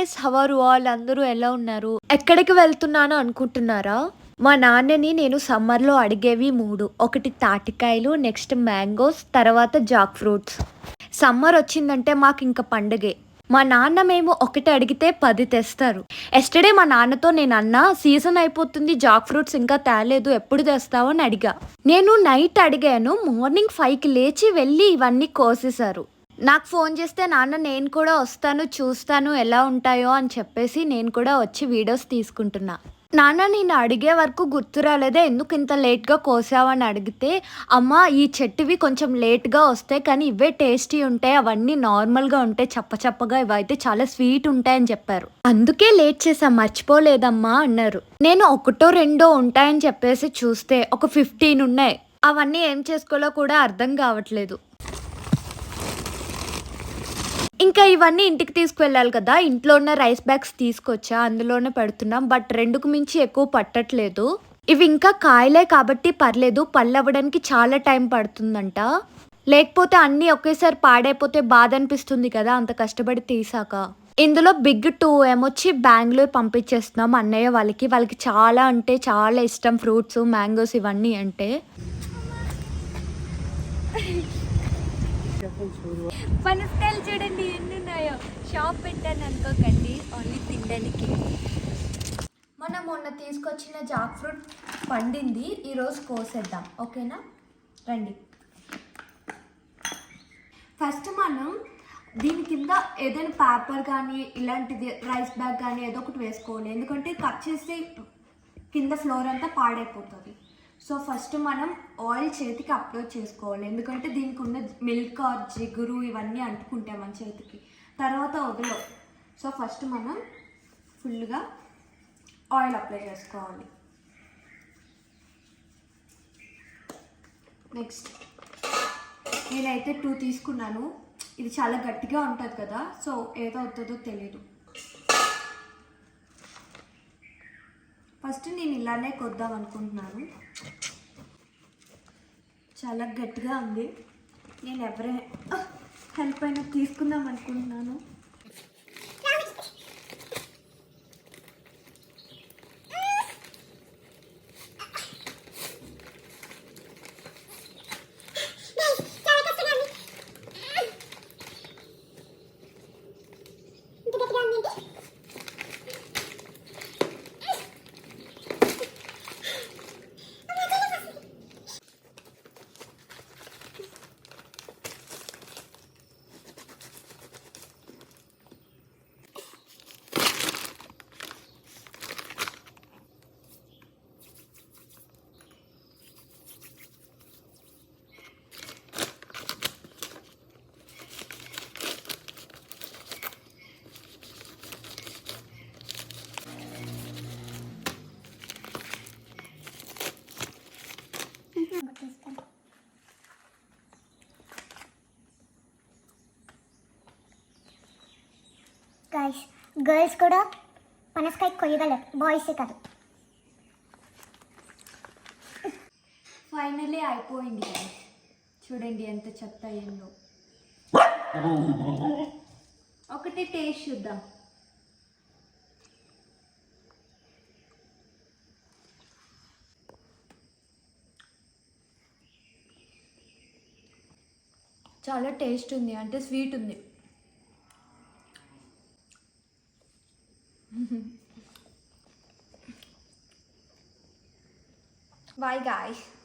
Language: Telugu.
గైస్ హవర్ ఆల్ అందరూ ఎలా ఉన్నారు? ఎక్కడికి వెళ్తున్నాను అనుకుంటున్నారా? మా నాన్నని నేను సమ్మర్లో అడిగేవి మూడు. ఒకటి తాటికాయలు నెక్స్ట్ మ్యాంగోస్ తర్వాత జాక్ ఫ్రూట్స్. సమ్మర్ వచ్చిందంటే మాకు ఇంకా పండగే. మా నాన్న మేము ఒకటి అడిగితే పది తెస్తారు. ఎస్టర్డే మా నాన్నతో నేను అన్నా సీజన్ అయిపోతుంది జాక్ ఫ్రూట్స్ ఇంకా తేలేదు ఎప్పుడు తెస్తావు? అని అడిగా. నేను నైట్ అడిగాను మార్నింగ్ ఫైవ్కి లేచి వెళ్ళి ఇవన్నీ కోసేశారు. నాకు ఫోన్ చేస్తే నాన్న నేను కూడా వస్తాను చూస్తాను ఎలా ఉంటాయో అని చెప్పేసి నేను కూడా వచ్చి వీడియోస్ తీసుకుంటున్నా. నాన్న నేను అడిగే వరకు గుర్తు రాలేదే ఎందుకు ఇంత లేట్గా కోసావని అడిగితే అమ్మ ఈ చెట్టువి కొంచెం లేట్గా వస్తాయి కానీ ఇవే టేస్టీ ఉంటాయి అవన్నీ నార్మల్గా ఉంటాయి చప్ప చప్పగా ఇవైతే చాలా స్వీట్ ఉంటాయని చెప్పారు. అందుకే లేట్ చేసా మర్చిపోలేదమ్మా అన్నారు. నేను ఒకటో రెండో ఉంటాయని చెప్పేసి చూస్తే ఒక ఫిఫ్టీన్ ఉన్నాయి అవన్నీ ఏం చేసుకోవాలో కూడా అర్థం కావట్లేదు. ఇంకా ఇవన్నీ ఇంటికి తీసుకువెళ్ళాలి కదా. ఇంట్లో ఉన్న రైస్ బ్యాగ్స్ తీసుకొచ్చా అందులోనే పెడుతున్నాం. బట్ రెండుకు మించి ఎక్కువ పట్టట్లేదు. ఇవి ఇంకా కాయలే కాబట్టి పర్లేదు. పళ్ళు అవ్వడానికి చాలా టైం పడుతుందంట. లేకపోతే అన్నీ ఒకేసారి పాడైపోతే బాధ అనిపిస్తుంది కదా. అంత కష్టపడి తీసాక. ఇందులో బిగ్ టూ ఏమొచ్చి బెంగళూరు పంపించేస్తున్నాం అన్నయ్య వాళ్ళకి. వాళ్ళకి చాలా అంటే చాలా ఇష్టం. ఫ్రూట్స్ మ్యాంగోస్ ఇవన్నీ అంటే. పనసకాయలు చూడండి ఎన్ని ఉన్నాయో. షాప్ పెట్టాను అనుకోకండి ఓన్లీ తినడానికి. మనం మొన్న తీసుకొచ్చిన జాక్ ఫ్రూట్ పండింది ఈరోజు కోసేద్దాం. ఓకేనా? రండి. ఫస్ట్ మనం దీని కింద ఏదైనా పేపర్ కానీ ఇలాంటిది రైస్ బ్యాగ్ కానీ ఏదో ఒకటి వేసుకోవాలి. ఎందుకంటే కట్ చేసి కింద ఫ్లోర్ అంతా పాడైపోతుంది. సో ఫస్ట్ మనం ఆయిల్ చేతికి అప్లోడ్ చేసుకోవాలి. ఎందుకంటే దీనికి ఉన్న మిల్క్ ఆర్ జిగురు ఇవన్నీ అంటుకుంటాయి మన చేతికి. తర్వాత వదిలో. సో ఫస్ట్ మనం ఫుల్గా ఆయిల్ అప్లై చేసుకోవాలి. నెక్స్ట్ నేనైతే టూ తీసుకున్నాను. ఇది చాలా గట్టిగా ఉంటుంది కదా సో ఏదో అవుతుందో తెలీదు. ఫస్ట్ నేను ఇలానే కొద్దాం అనుకుంటున్నాను. చాలా గట్టిగా ఉంది. నేను ఎవరి హెల్ప్ అయినా తీసుకుందాం అనుకుంటున్నాను. గైస్ గర్ల్స్ కూడా పనసకాయ కొయ్యగలరు. బాయ్సే కాదు. ఫైనలీ అయిపోయింది చూడండి ఎంత చెత్త అయిందో. ఒకటి టేస్ట్ చూద్దాం. చాలా టేస్ట్ ఉంది అంటే స్వీట్ ఉంది. Bye guys.